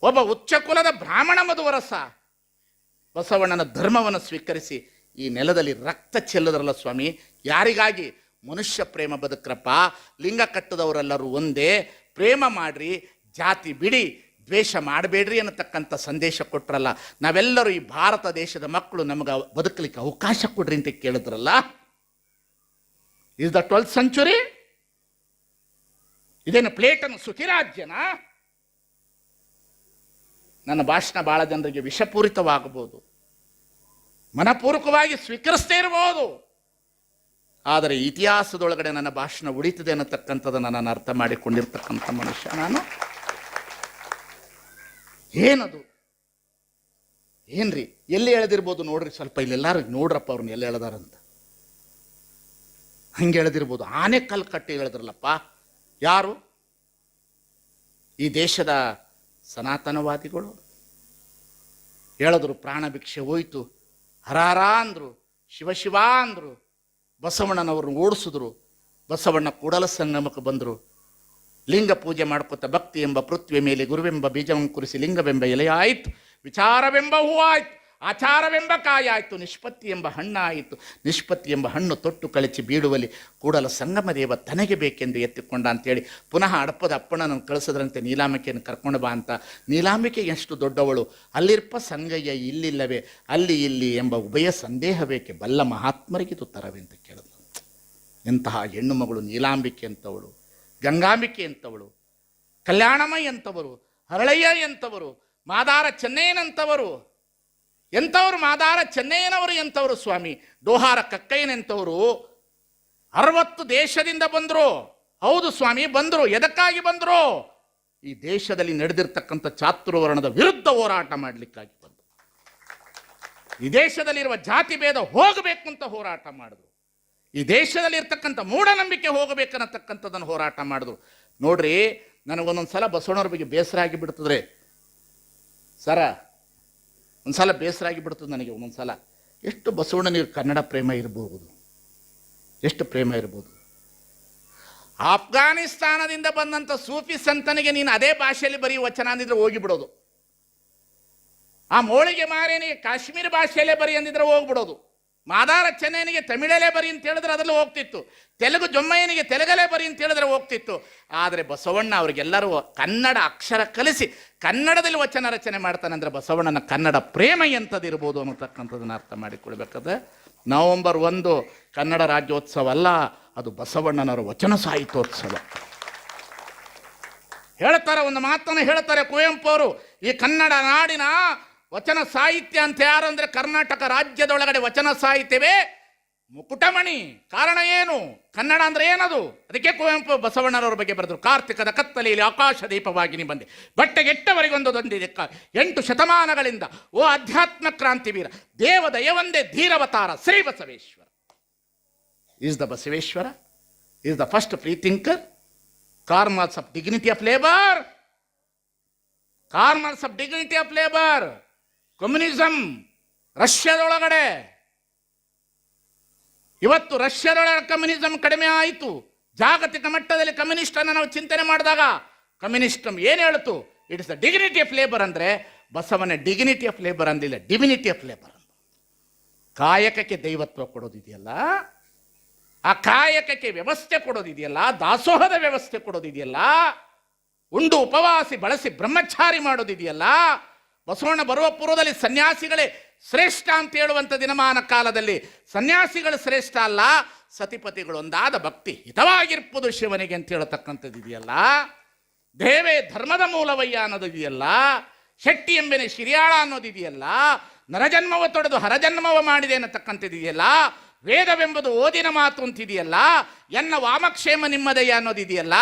ಒಬ್ಬ ಉಚ್ಚ ಕುಲದ ಬ್ರಾಹ್ಮಣ ಮಧುವರಸ. ಬಸವಣ್ಣನ ಧರ್ಮವನ್ನು ಸ್ವೀಕರಿಸಿ ಈ ನೆಲದಲ್ಲಿ ರಕ್ತ ಚೆಲ್ಲದ್ರಲ್ಲ ಸ್ವಾಮಿ? ಯಾರಿಗಾಗಿ? ಮನುಷ್ಯ ಪ್ರೇಮ ಬದುಕ್ರಪ್ಪ, ಲಿಂಗ ಕಟ್ಟದವರೆಲ್ಲರೂ ಒಂದೇ, ಪ್ರೇಮ ಮಾಡ್ರಿ, ಜಾತಿ ಬಿಡಿ, ದ್ವೇಷ ಮಾಡಬೇಡ್ರಿ ಅನ್ನತಕ್ಕಂಥ ಸಂದೇಶ ಕೊಟ್ರಲ್ಲ. ನಾವೆಲ್ಲರೂ ಈ ಭಾರತ ದೇಶದ ಮಕ್ಕಳು ನಮಗೆ ಬದುಕಲಿಕ್ಕೆ ಅವಕಾಶ ಕೊಡ್ರಿ ಅಂತ ಕೇಳಿದ್ರಲ್ಲ? ಇಸ್ ದ ಟ್ವೆಲ್ತ್ ಸೆಂಚುರಿ ಇದೇನು ಪ್ಲೇಟನ್ ಸುಖಿರಾಜ್ಯನ ನನ್ನ ಭಾಷಣ ಭಾಳ ಜನರಿಗೆ ವಿಷಪೂರಿತವಾಗಬಹುದು. ಮನಪೂರ್ವಕವಾಗಿ ಸ್ವೀಕರಿಸದೇ ಇರಬಹುದು ಆದರೆ ಇತಿಹಾಸದೊಳಗಡೆ ನನ್ನ ಭಾಷಣ ಉಳಿತದೆ ಅನ್ನತಕ್ಕಂಥದ್ದನ್ನು ನಾನು ಅರ್ಥ ಮಾಡಿಕೊಂಡಿರ್ತಕ್ಕಂಥ ಮನುಷ್ಯ ನಾನು. ಏನದು? ಏನ್ರಿ? ಎಲ್ಲಿ ಎಳೆದಿರ್ಬೋದು ನೋಡ್ರಿ, ಸ್ವಲ್ಪ ಇಲ್ಲೆಲ್ಲರೂ ನೋಡ್ರಪ್ಪ ಅವ್ರನ್ನ ಎಲ್ಲಿ ಎಳೆದಾರಂತ ಹಂಗೆ ಎಳೆದಿರ್ಬೋದು. ಆನೆ ಕಲ್ಲು ಕಟ್ಟಿ ಎಳೆದ್ರಲ್ಲಪ್ಪ. ಯಾರು? ಈ ದೇಶದ ಸನಾತನವಾದಿಗಳು. ಹೇಳಿದ್ರು ಪ್ರಾಣ ಭಿಕ್ಷೆ ಹೋಯ್ತು. ಹರಾರ ಅಂದ್ರು ಶಿವಶಿವ ಅಂದ್ರು ಬಸವಣ್ಣನವ್ರನ್ನ ಓಡಿಸಿದ್ರು. ಬಸವಣ್ಣ ಕೂಡಲ ಸಂಗಮಕ್ಕೆ ಬಂದರು. ಲಿಂಗ ಪೂಜೆ ಮಾಡ್ಕೊತ ಭಕ್ತಿ ಎಂಬ ಪೃಥ್ವಿ ಮೇಲೆ ಗುರುವೆಂಬ ಬೀಜವನ್ನು ಕುರಿಸಿ ಲಿಂಗವೆಂಬ ಎಲೆಯಾಯಿತು. ವಿಚಾರವೆಂಬ ಹೂವಾಯ್ತು. ಆಚಾರವೆಂಬ ಕಾಯಾಯಿತು, ನಿಷ್ಪತ್ತಿ ಎಂಬ ಹಣ್ಣಾಯಿತು. ನಿಷ್ಪತ್ತಿ ಎಂಬ ಹಣ್ಣು ತೊಟ್ಟು ಕಳಚಿ ಬೀಳುವಲ್ಲಿ ಕೂಡಲ ಸಂಗಮದೇವ ತನಗೆ ಬೇಕೆಂದು ಎತ್ತಿಕೊಂಡ ಅಂತೇಳಿ ಪುನಃ ಅಡಪದ ಅಪ್ಪಣ್ಣನನ್ನು ಕಳಿಸಿದ್ರಂತೆ, ನೀಲಾಂಬಿಕೆಯನ್ನು ಕರ್ಕೊಂಡು ಬಾ ಅಂತ. ನೀಲಾಂಬಿಕೆ ಎಷ್ಟು ದೊಡ್ಡವಳು? ಅಲ್ಲಿರ್ಪ ಸಂಗಯ್ಯ ಇಲ್ಲಿಲ್ಲವೇ? ಅಲ್ಲಿ ಇಲ್ಲಿ ಎಂಬ ಉಭಯ ಸಂದೇಹ ಬೇಕೆ ಬಲ್ಲ ಮಹಾತ್ಮರಿಗಿದು ತರವೆ ಅಂತ ಕೇಳಿದ್ರು ಎಂತಹ ಹೆಣ್ಣು ಮಗಳು ನೀಲಾಂಬಿಕೆ ಅಂತವಳು ಗಂಗಾಂಬಿಕೆ ಅಂತವಳು ಕಲ್ಯಾಣಮಯ್ಯ ಎಂಥವರು ಹರಳಯ್ಯ ಎಂಥವರು ಮಾದಾರ ಚೆನ್ನಯ್ಯನಂತವರು ಎಂಥವ್ರು ಮಾದಾರ, ಚೆನ್ನಯ್ಯನವರು ಎಂಥವ್ರು ಸ್ವಾಮಿ? ದೋಹಾರ ಕಕ್ಕಯ್ಯನೆಂಥವರು ಅರವತ್ತು ದೇಶದಿಂದ ಬಂದರು. ಹೌದು ಸ್ವಾಮಿ, ಬಂದರು. ಎದಕ್ಕಾಗಿ ಬಂದರು? ಈ ದೇಶದಲ್ಲಿ ನಡೆದಿರ್ತಕ್ಕಂಥ ಚಾತುರ್ವರ್ಣದ ವಿರುದ್ಧ ಹೋರಾಟ ಮಾಡಲಿಕ್ಕಾಗಿ ಬಂದರು. ಈ ದೇಶದಲ್ಲಿರುವ ಜಾತಿ ಭೇದ ಹೋಗಬೇಕು ಅಂತ ಹೋರಾಟ ಮಾಡಿದ್ರು. ಈ ದೇಶದಲ್ಲಿ ಇರ್ತಕ್ಕಂಥ ಮೂಢನಂಬಿಕೆ ಹೋಗಬೇಕನ್ನತಕ್ಕಂಥದ್ದನ್ನು ಹೋರಾಟ ಮಾಡಿದ್ರು. ನೋಡ್ರಿ ನನಗೊಂದೊಂದು ಸಲ ಬಸವಣ್ಣವ್ರ ಬಗ್ಗೆ ಬೇಸರ ಆಗಿಬಿಡ್ತದ್ರೆ ಸರ ಒಂದು ಸಲ ಬೇಸರ ಆಗಿ ಬಿಡ್ತದೆ ನನಗೆ ಒಂದೊಂದು ಸಲ ಎಷ್ಟು ಬಸವಣ್ಣನಿಗೆ ಕನ್ನಡ ಪ್ರೇಮ ಇರಬಹುದು ಎಷ್ಟು ಪ್ರೇಮ ಇರ್ಬೋದು. ಆಫ್ಘಾನಿಸ್ತಾನದಿಂದ ಬಂದಂಥ ಸೂಫಿ ಸಂತನಿಗೆ ನೀನು ಅದೇ ಭಾಷೆಯಲ್ಲಿ ಬರೀ ವಚನ ಅಂದಿದ್ರೆ ಹೋಗಿಬಿಡೋದು. ಆ ಮೋಳಿಗೆ ಮಾರೇನಿಗೆ ಕಾಶ್ಮೀರ ಭಾಷೆಯಲ್ಲೇ ಬರಿ ಅಂದಿದ್ರೆ ಹೋಗ್ಬಿಡೋದು. ಮಾದಾರ ಚೆನ್ನೈನಿಗೆ ತಮಿಳಲ್ಲೇ ಬರಿ ಅಂತ ಹೇಳಿದ್ರೆ ಅದರಲ್ಲಿ ಹೋಗ್ತಿತ್ತು. ತೆಲುಗು ಜೊಮ್ಮಯ್ಯನಿಗೆ ತೆಲುಗಲ್ಲೇ ಬರಿ ಅಂತ ಹೇಳಿದ್ರೆ ಹೋಗ್ತಿತ್ತು. ಆದರೆ ಬಸವಣ್ಣ ಅವರಿಗೆಲ್ಲರೂ ಕನ್ನಡ ಅಕ್ಷರ ಕಲಿಸಿ ಕನ್ನಡದಲ್ಲಿ ವಚನ ರಚನೆ ಮಾಡ್ತಾನೆ ಅಂದರೆ ಬಸವಣ್ಣನ ಕನ್ನಡ ಪ್ರೇಮ ಎಂಥದ್ದಿರ್ಬೋದು ಅನ್ನತಕ್ಕಂಥದ್ದನ್ನು ಅರ್ಥ ಮಾಡಿಕೊಳ್ಬೇಕಾದ್ರೆ ನವೆಂಬರ್ ಒಂದು ಕನ್ನಡ ರಾಜ್ಯೋತ್ಸವ ಅಲ್ಲ, ಅದು ಬಸವಣ್ಣನವರ ವಚನ ಸಾಹಿತ್ಯೋತ್ಸವ. ಹೇಳ್ತಾರೆ, ಒಂದು ಮಾತನ್ನು ಹೇಳ್ತಾರೆ ಕುವೆಂಪು ಅವರು, ಈ ಕನ್ನಡ ನಾಡಿನ ವಚನ ಸಾಹಿತ್ಯ ಅಂತ ಯಾರು ಅಂದರೆ ಕರ್ನಾಟಕ ರಾಜ್ಯದೊಳಗಡೆ ವಚನ ಸಾಹಿತ್ಯವೇ ಮುಕುಟಮಣಿ. ಕಾರಣ ಏನು? ಕನ್ನಡ ಅಂದ್ರೆ ಏನದು? ಅದಕ್ಕೆ ಕುವೆಂಪು ಬಸವಣ್ಣನವರ ಬಗ್ಗೆ ಬರೆದರು. ಕಾರ್ತಿಕದ ಕತ್ತಲೆಯಲ್ಲಿ ಆಕಾಶ ದೀಪವಾಗಿ ಬಂದೆ ಬಟ್ಟೆಗೆಟ್ಟವರಿಗೊಂದು ದೊಂದಿದೆ ಎಂಟು ಶತಮಾನಗಳಿಂದ ಓ ಅಧ್ಯಾತ್ಮ ಕ್ರಾಂತಿ ವೀರ, ದೇವ ಒಂದೇ, ಧೀರವತಾರ Shri Basaveshwara. Is the Basaveshwara? Is the first free thinker Karl Marx of dignity of labour Karl Marx of dignity of labour communism ರಷ್ಯಾದೊಳಗಡೆ. ಇವತ್ತು ರಷ್ಯಾದೊಳಗೆ ಕಮ್ಯುನಿಸಂ ಕಡಿಮೆ ಆಯಿತು. ಜಾಗತಿಕ ಮಟ್ಟದಲ್ಲಿ ಕಮ್ಯುನಿಸ್ಟ್ ಅನ್ನು ನಾವು ಚಿಂತನೆ ಮಾಡಿದಾಗ ಕಮ್ಯುನಿಸ್ಟಮ್ ಏನು ಹೇಳ್ತು? It's the dignity of labour ಅಂದ್ರೆ ಬಸವನ ಡಿಗ್ನಿಟಿ ಆಫ್ ಲೇಬರ್ ಅಂದಿಲ್ಲ ಡಿವಿನಿಟಿ ಆಫ್ ಲೇಬರ್ ಅಂತ ಕಾಯಕಕ್ಕೆ ದೈವತ್ವ ಕೊಡೋದಿದೆಯಲ್ಲ ಆ ಕಾಯಕಕ್ಕೆ ವ್ಯವಸ್ಥೆ ಕೊಡೋದಿದೆಯಲ್ಲ ದಾಸೋಹದ ವ್ಯವಸ್ಥೆ ಕೊಡೋದಿದೆಯಲ್ಲ ಉಂಡು ಉಪವಾಸಿ ಬಳಸಿ ಬ್ರಹ್ಮಚಾರಿ ಮಾಡೋದಿದೆಯಲ್ಲ ಬಸವಣ್ಣ ಬರುವ ಪೂರ್ವದಲ್ಲಿ ಸನ್ಯಾಸಿಗಳೇ ಶ್ರೇಷ್ಠ ಅಂತ ಹೇಳುವಂಥ ದಿನಮಾನ ಕಾಲದಲ್ಲಿ ಸನ್ಯಾಸಿಗಳು ಶ್ರೇಷ್ಠ ಅಲ್ಲ, ಸತಿಪತಿಗಳೊಂದಾದ ಭಕ್ತಿ ಹಿತವಾಗಿರ್ಬೋದು ಶಿವನಿಗೆ ಅಂತ ಹೇಳತಕ್ಕಂಥದ್ದು ಇದೆಯಲ್ಲ. ದೇವೇ ಧರ್ಮದ ಮೂಲವಯ್ಯ ಅನ್ನೋದಿದೆಯಲ್ಲ ಶೆಟ್ಟಿ ಎಂಬೆನೆ ಶಿರಿಯಾಳ ಅನ್ನೋದಿದೆಯಲ್ಲ ನರಜನ್ಮವ ತೊಡೆದು ಹರಜನ್ಮವ ಮಾಡಿದೆ ಅನ್ನತಕ್ಕಂಥದ್ದಿದೆಯಲ್ಲ ವೇದವೆಂಬುದು ಓದಿನ ಮಾತು ಅಂತಿದೆಯಲ್ಲ ಎನ್ನ ವಾಮಕ್ಷೇಮ ನಿಮ್ಮದಯ್ಯ ಅನ್ನೋದಿದೆಯಲ್ಲ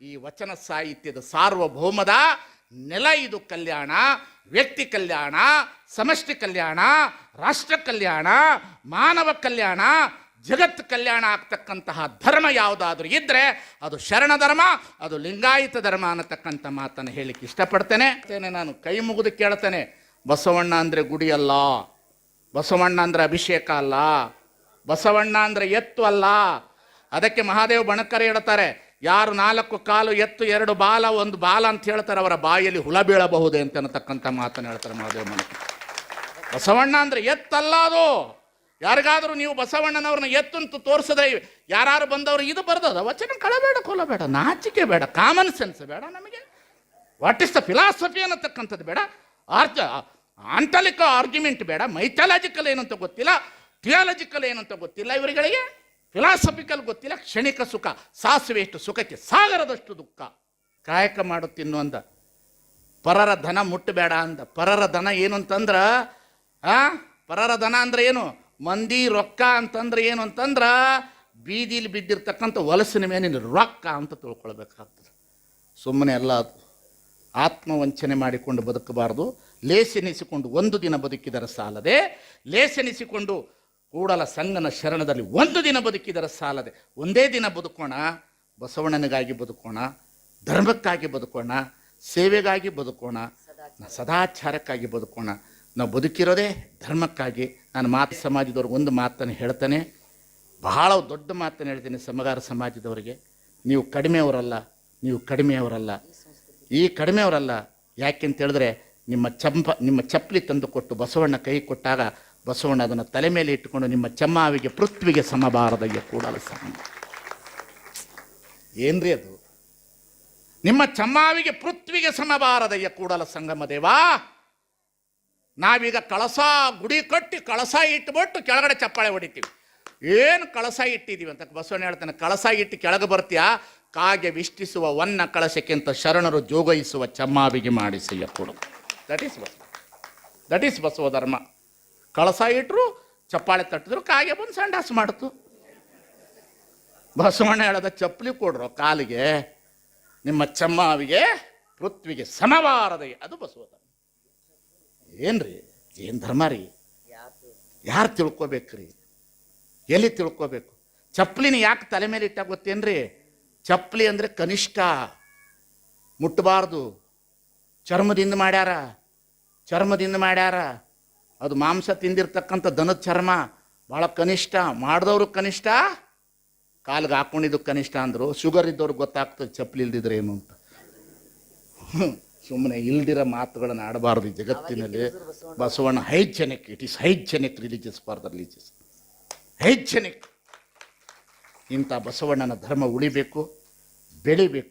ಈ ವಚನ ಸಾಹಿತ್ಯದ ಸಾರ್ವಭೌಮದ ನೆಲ ಇದು ಕಲ್ಯಾಣ. ವ್ಯಕ್ತಿ ಕಲ್ಯಾಣ, ಸಮಷ್ಟಿ ಕಲ್ಯಾಣ, ರಾಷ್ಟ್ರ ಕಲ್ಯಾಣ, ಮಾನವ ಕಲ್ಯಾಣ, ಜಗತ್ ಕಲ್ಯಾಣ ಆಗ್ತಕ್ಕಂತಹ ಧರ್ಮ ಯಾವುದಾದ್ರೂ ಇದ್ರೆ ಅದು ಶರಣ ಧರ್ಮ, ಅದು ಲಿಂಗಾಯತ ಧರ್ಮ ಅನ್ನತಕ್ಕಂಥ ಮಾತನ್ನು ಹೇಳಿಕ್ಕೆ ಇಷ್ಟಪಡ್ತೇನೆ, ನಾನು ಕೈ ಮುಗಿದು ಕೇಳ್ತೇನೆ. ಬಸವಣ್ಣ ಅಂದರೆ ಗುಡಿ ಅಲ್ಲ, ಬಸವಣ್ಣ ಅಂದರೆ ಅಭಿಷೇಕ ಅಲ್ಲ, ಬಸವಣ್ಣ ಅಂದರೆ ಎತ್ತು ಅಲ್ಲ. ಅದಕ್ಕೆ ಮಹಾದೇವ್ ಬಣಕರ್ ಹೇಳ್ತಾರೆ ಯಾರು ನಾಲ್ಕು ಕಾಲು ಎತ್ತು ಎರಡು ಬಾಲ, ಒಂದು ಬಾಲ ಅಂತ ಹೇಳ್ತಾರೆ, ಅವರ ಬಾಯಲ್ಲಿ ಹುಳ ಬೀಳಬಹುದೇ ಅಂತ ಅನ್ನತಕ್ಕಂಥ ಮಾತನ್ನು ಹೇಳ್ತಾರೆ ಮಹಾದೇವ ಮನೆ ಬಸವಣ್ಣ ಅಂದರೆ ಎತ್ತಲ್ಲ ಅದು. ಯಾರಿಗಾದರೂ ನೀವು ಬಸವಣ್ಣನವ್ರನ್ನ ಎತ್ತು ಅಂತ ತೋರಿಸಿದ್ರೆ ಯಾರು ಬಂದವರು, ಇದು ಬರ್ದದ ವಚನ, ಕಳಬೇಡ, ಕೊಲ್ಲಬೇಡ, ನಾಚಿಕೆ ಬೇಡ ಕಾಮನ್ ಸೆನ್ಸ್ ಬೇಡ ನಮಗೆ. ವಾಟ್ ಇಸ್ ದ ಫಿಲಾಸಫಿ ಅನ್ನತಕ್ಕಂಥದ್ದು ಬೇಡ. ಆರ್ಜ ಆಂಟಲಿಕ ಆರ್ಗ್ಯುಮೆಂಟ್ ಬೇಡ ಮೈಥಾಲಜಿಕಲ್ ಏನಂತ ಗೊತ್ತಿಲ್ಲ ಥಿಯಾಲಜಿಕಲ್ ಏನಂತ ಗೊತ್ತಿಲ್ಲ ಇವರುಗಳಿಗೆ. ಫಿಲಾಸಫಿಕಲ್ ಗೊತ್ತಿಲ್ಲ, ಕ್ಷಣಿಕ ಸುಖ, ಸಾಸಿವೆ ಎಷ್ಟು ಸುಖಕ್ಕೆ, ಸಾಗರದಷ್ಟು ದುಃಖ. ಕಾಯಕ ಮಾಡು ತಿನ್ನು ಅಂದ. ಪರರ ಧನ ಮುಟ್ಟಬೇಡ ಅಂದ. ಪರರ ಧನ ಏನು ಅಂತಂದ್ರೆ, ಆ? ಪರರ ಧನ ಅಂದ್ರೆ ಏನು? ಮಂದಿ ರೊಕ್ಕ ಅಂತಂದ್ರೆ ಏನು ಅಂತಂದ್ರೆ, ಬೀದಿಲಿ ಬಿದ್ದಿರ್ತಕ್ಕಂಥ ವಲಸಿನ ಮೇಲಿನ ರೊಕ್ಕ ಅಂತ ತಿಳ್ಕೊಳ್ಬೇಕಾಗ್ತದೆ. ಸುಮ್ಮನೆ ಎಲ್ಲ ಆತ್ಮವಂಚನೆ ಮಾಡಿಕೊಂಡು ಬದುಕಬಾರದು. ಲೇಸೆನಿಸಿಕೊಂಡು ಒಂದು ದಿನ ಬದುಕಿದರೆ ಸಾಲದೆ, ಲೇಸೆನಿಸಿಕೊಂಡು ಕೂಡಲ ಸಂಗನ ಶರಣದಲ್ಲಿ ಒಂದು ದಿನ ಬದುಕಿದರೆ ಸಾಲದೆ. ಒಂದೇ ದಿನ ಬದುಕೋಣ ಬಸವಣ್ಣನಿಗಾಗಿ ಬದುಕೋಣ ಧರ್ಮಕ್ಕಾಗಿ ಬದುಕೋಣ ಸೇವೆಗಾಗಿ ಬದುಕೋಣ ಸದಾಚಾರಕ್ಕಾಗಿ ಬದುಕೋಣ. ನಾವು ಬದುಕಿರೋದೇ ಧರ್ಮಕ್ಕಾಗಿ. ನಾನು ಮಾತು ಸಮಾಜದವ್ರಿಗೆ ಒಂದು ಮಾತನ್ನು ಹೇಳ್ತಾನೆ. ಬಹಳ ದೊಡ್ಡ ಮಾತನ್ನು ಹೇಳ್ತೀನಿ ಸಮಗಾರ ಸಮಾಜದವರಿಗೆ. ನೀವು ಕಡಿಮೆಯವರಲ್ಲ ನೀವು ಕಡಿಮೆಯವರಲ್ಲ. ಈ ಕಡಿಮೆಯವರಲ್ಲ. ಯಾಕೆಂತ ಹೇಳಿದ್ರೆ ನಿಮ್ಮ ಚಂಪ ನಿಮ್ಮ ಚಪ್ಪಲಿ ತಂದು ಕೊಟ್ಟು ಬಸವಣ್ಣ ಕೈ ಕೊಟ್ಟಾಗ ಬಸವಣ್ಣ ಅದನ್ನು ತಲೆ ಮೇಲೆ ಇಟ್ಟುಕೊಂಡು ನಿಮ್ಮ ಚಮ್ಮಾವಿಗೆ, ಪೃಥ್ವಿಗೆ ಸಮಬಾರದಯ್ಯ ಕೂಡಲ ಸಮ ಏನ್ರಿ ಅದು? ನಿಮ್ಮ ಚಮ್ಮಾವಿಗೆ, ಪೃಥ್ವಿಗೆ ಸಮಬಾರದಯ್ಯ ಕೂಡಲ ಸಂಗಮ ದೇವಾ. ನಾವೀಗ ಕಳಸ ಗುಡಿ ಕಟ್ಟಿ ಕಳಸ ಇಟ್ಬಿಟ್ಟು ಕೆಳಗಡೆ ಚಪ್ಪಾಳೆ ಹೊಡಿತೀವಿ. ಏನು ಕಳಸ ಇಟ್ಟಿದ್ದೀವಿ ಅಂತ ಬಸವಣ್ಣ ಹೇಳ್ತಾನೆ, ಕಳಸ ಇಟ್ಟು ಕೆಳಗೆ ಬರ್ತೀಯಾ? ಕಾಗೆ ವಿಷ್ಟಿಸುವ ವನ್ನ ಕಳಸಕ್ಕಿಂತ ಶರಣರು ಜೋಗೈಸುವ ಚಮ್ಮಾವಿಗೆ ಮಾಡಿಸಯ್ಯ ಕೊಡು that is Basava. That is Basava dharma. ಕಳಸ ಇಟ್ಟರು ಚಪ್ಪಾಳೆ ತಟ್ಟಿದ್ರು, ಕಾಗೆ ಬಂದು ಸಂಡಾಸ ಮಾಡ್ತು. ಬಸವಣ್ಣ ಹೇಳದ ಚಪ್ಪಲಿ ಕೊಡ್ರು ಕಾಲಿಗೆ, ನಿಮ್ಮ ಚಮ್ಮಾವಿಗೆ, ಪೃಥ್ವಿಗೆ ಸಮವಾರದ, ಅದು ಬಸವ ಏನ್ರಿ? ಏನು ಧರ್ಮ ರೀ? ಯಾರು ತಿಳ್ಕೊಬೇಕ್ರಿ? ಎಲ್ಲಿ ತಿಳ್ಕೊಬೇಕು? ಚಪ್ಪಲಿನ ಯಾಕೆ ತಲೆ ಮೇಲೆ ಇಟ್ಟ ಗೊತ್ತೇನ್ರಿ? ಚಪ್ಪಲಿ ಅಂದರೆ ಕನಿಷ್ಠ ಮುಟ್ಟಬಾರ್ದು. ಚರ್ಮದಿಂದ ಮಾಡ್ಯಾರ. ಚರ್ಮದಿಂದ ಮಾಡ್ಯಾರ. ಅದು ಮಾಂಸ ತಿಂದಿರ್ತಕ್ಕಂಥ ದನದ ಚರ್ಮ ಭಾಳ ಕನಿಷ್ಠ ಮಾಡಿದವರು ಕನಿಷ್ಠ ಕಾಲಿಗೆ ಹಾಕೊಂಡಿದ್ದು ಕನಿಷ್ಠ ಅಂದರು ಶುಗರ್ ಇದ್ದವ್ರಿಗೆ ಗೊತ್ತಾಗ್ತದೆ ಚಪ್ಪಲಿ ಇಲ್ದಿದ್ರೆ ಏನು ಅಂತ. ಸುಮ್ಮನೆ ಇಲ್ದಿರೋ ಮಾತುಗಳನ್ನು ಆಡಬಾರ್ದು ಈ ಜಗತ್ತಿನಲ್ಲಿ. Basavanna. Hygienic it is hygienic religious for the religious hygienic. ಇಂಥ ಬಸವಣ್ಣನ ಧರ್ಮ ಉಳಿಬೇಕು ಬೆಳಿಬೇಕು.